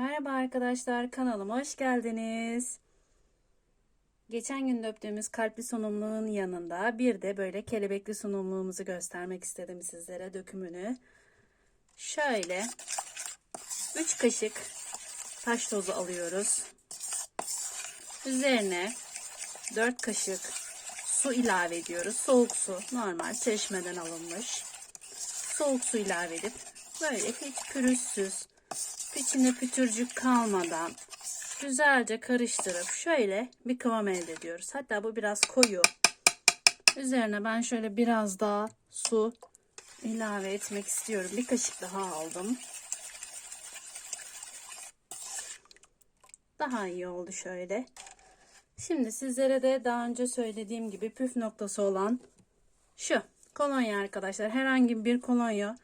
Merhaba arkadaşlar kanalıma hoş geldiniz. Geçen gün döktüğümüz kalpli sunumluğun yanında bir de böyle kelebekli sunumluğumuzu göstermek istedim sizlere dökümünü. Şöyle 3 kaşık taş tozu alıyoruz. Üzerine 4 kaşık su ilave ediyoruz. Soğuk su normal çeşmeden alınmış. Soğuk su ilave edip böyle hiç pürüzsüz içinde pütürcük kalmadan güzelce karıştırıp şöyle bir kıvam elde ediyoruz. Hatta bu biraz koyu. Üzerine ben şöyle biraz daha su ilave etmek istiyorum. Bir kaşık daha aldım. Daha iyi oldu şöyle. Şimdi sizlere de daha önce söylediğim gibi püf noktası olan şu kolonya arkadaşlar. Herhangi bir kolonya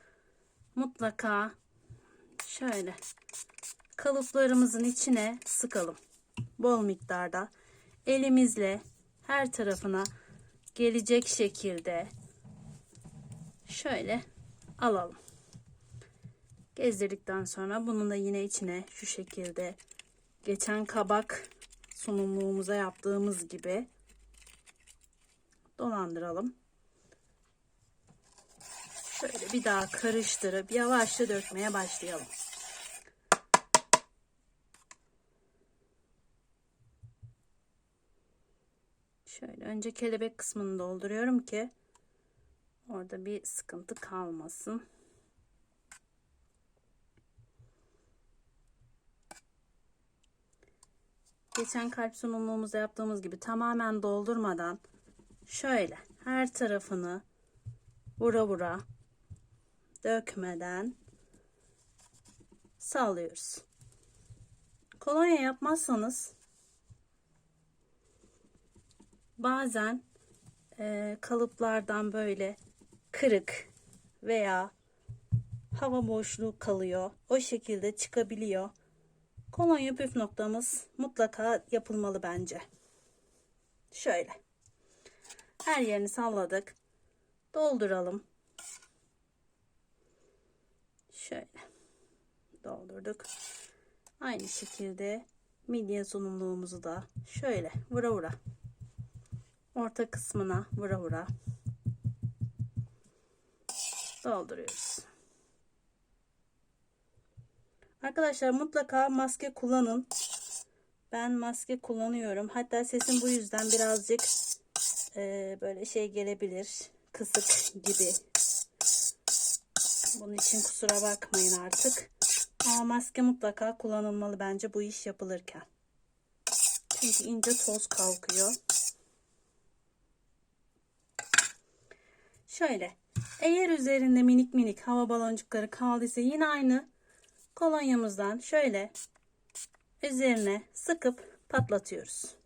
mutlaka şöyle kalıplarımızın içine sıkalım. Bol miktarda elimizle her tarafına gelecek şekilde şöyle alalım. Gezdirdikten sonra bunu da yine içine şu şekilde geçen kabak sunumluğumuza yaptığımız gibi dolandıralım. Şöyle bir daha karıştırıp yavaşça dökmeye başlayalım. Şöyle önce kelebek kısmını dolduruyorum ki orada bir sıkıntı kalmasın. Geçen kalp sunumluğumuzda yaptığımız gibi tamamen doldurmadan şöyle her tarafını vura vura dökmeden sağlıyoruz. Kolonya yapmazsanız bazen e, kalıplardan böyle kırık veya hava boşluğu kalıyor. O şekilde çıkabiliyor. Kolonya püf noktamız mutlaka yapılmalı bence. Şöyle. Her yerini salladık. Dolduralım. Şöyle. Doldurduk. Aynı şekilde midye sunumluğumuzu da şöyle vura vura orta kısmına vura vura dolduruyoruz. Arkadaşlar mutlaka maske kullanın. Ben maske kullanıyorum. Hatta sesim bu yüzden birazcık e, böyle şey gelebilir. Kısık gibi. Bunun için kusura bakmayın artık. Ama maske mutlaka kullanılmalı bence bu iş yapılırken. Çünkü ince toz kalkıyor. Şöyle. Eğer üzerinde minik minik hava baloncukları kaldıysa yine aynı kolonyamızdan şöyle üzerine sıkıp patlatıyoruz.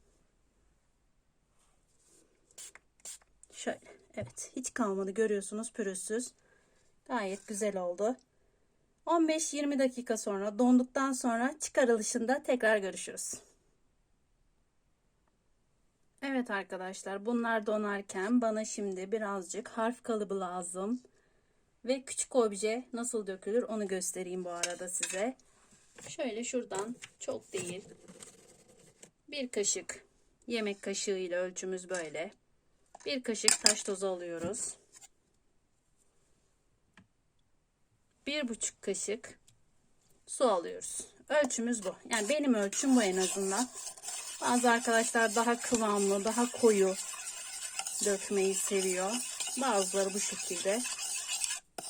Şöyle. Evet. Hiç kalmadı. Görüyorsunuz pürüzsüz. Gayet güzel oldu. 15-20 dakika sonra donduktan sonra çıkarılışında tekrar görüşürüz. Evet arkadaşlar bunlar donarken bana şimdi birazcık harf kalıbı lazım. Ve küçük obje nasıl dökülür onu göstereyim bu arada size. Şöyle şuradan çok değil. Bir kaşık yemek kaşığı ile ölçümüz böyle. Bir kaşık taş tozu alıyoruz. Bir buçuk kaşık su alıyoruz. Ölçümüz bu. Yani benim ölçüm bu en azından. Bazı arkadaşlar daha kıvamlı, daha koyu dökmeyi seviyor. Bazıları bu şekilde.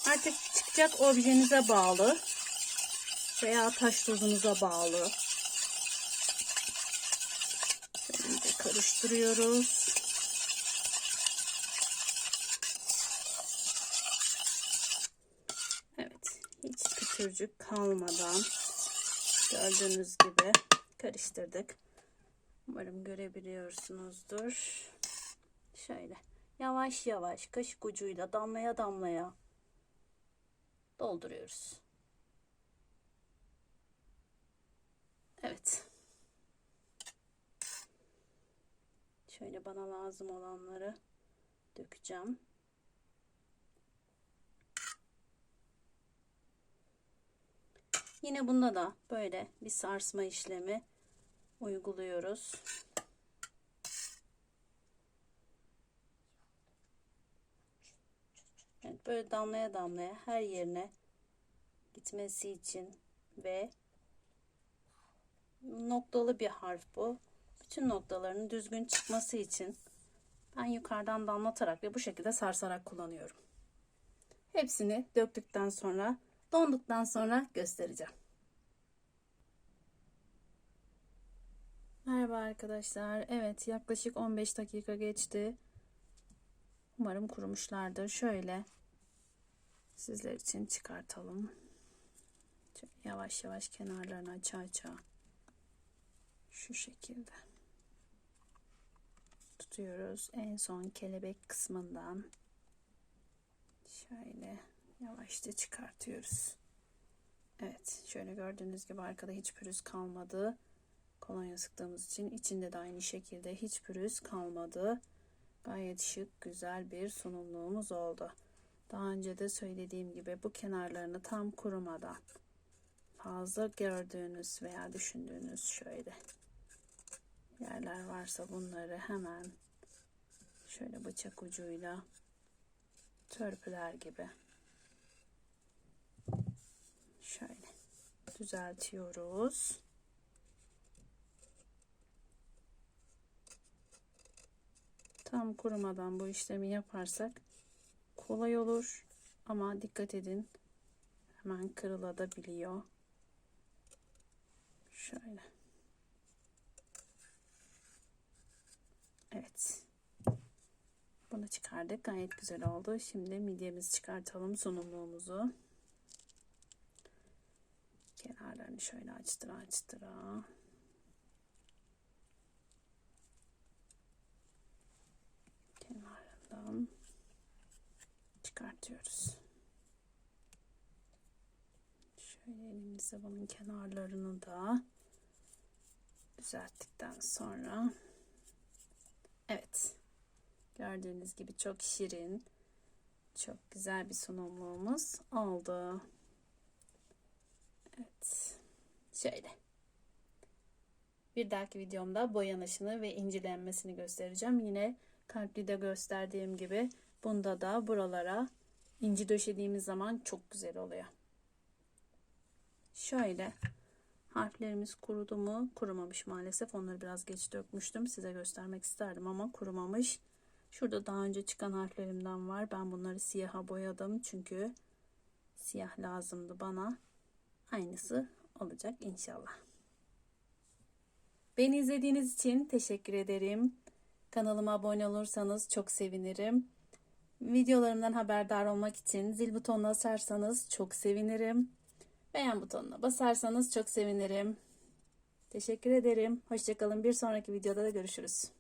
Artık çıkacak objenize bağlı veya taş tozunuza bağlı. Şöyle karıştırıyoruz. Evet, hiç pütürcük kalmadan gördüğünüz gibi karıştırdık. Umarım görebiliyorsunuzdur. Şöyle yavaş yavaş kaşık ucuyla damlaya damlaya dolduruyoruz. Evet. Şöyle bana lazım olanları dökeceğim. Yine bunda da böyle bir sarsma işlemi uyguluyoruz. Evet, böyle damlaya damlaya her yerine gitmesi için ve noktalı bir harf bu. Bütün noktalarının düzgün çıkması için ben yukarıdan damlatarak ve bu şekilde sarsarak kullanıyorum. Hepsini döktükten sonra donduktan sonra göstereceğim. Merhaba arkadaşlar. Evet yaklaşık 15 dakika geçti. Umarım kurumuşlardır. Şöyle sizler için çıkartalım. Şöyle yavaş yavaş kenarlarını aça aça şu şekilde tutuyoruz. En son kelebek kısmından şöyle yavaşça çıkartıyoruz. Evet şöyle gördüğünüz gibi arkada hiç pürüz kalmadı. Kolonya sıktığımız için içinde de aynı şekilde hiç pürüz kalmadı. Gayet şık güzel bir sunumluğumuz oldu. Daha önce de söylediğim gibi bu kenarlarını tam kurumadan fazla gördüğünüz veya düşündüğünüz şöyle yerler varsa bunları hemen şöyle bıçak ucuyla törpüler gibi şöyle düzeltiyoruz. Tam kurumadan bu işlemi yaparsak kolay olur ama dikkat edin hemen kırılabiliyor. Şöyle. Evet. Bunu çıkardık. Gayet güzel oldu. Şimdi midyemizi çıkartalım sunumluğumuzu. Kenarlarını şöyle açtıra açtıra. Çıkartıyoruz. Şöyle elimizle bunun kenarlarını da düzelttikten sonra evet gördüğünüz gibi çok şirin çok güzel bir sunumluğumuz oldu. Evet. Şöyle. Bir dahaki videomda boyanışını ve incilenmesini göstereceğim. Yine kalpli de gösterdiğim gibi bunda da buralara inci döşediğimiz zaman çok güzel oluyor. Şöyle harflerimiz kurudu mu? Kurumamış maalesef. Onları biraz geç dökmüştüm. Size göstermek isterdim ama kurumamış. Şurada daha önce çıkan harflerimden var. Ben bunları siyaha boyadım. Çünkü siyah lazımdı bana. Aynısı olacak inşallah. Beni izlediğiniz için teşekkür ederim. Kanalıma abone olursanız çok sevinirim. Videolarımdan haberdar olmak için zil butonuna basarsanız çok sevinirim. Beğen butonuna basarsanız çok sevinirim. Teşekkür ederim. Hoşçakalın. Bir sonraki videoda da görüşürüz.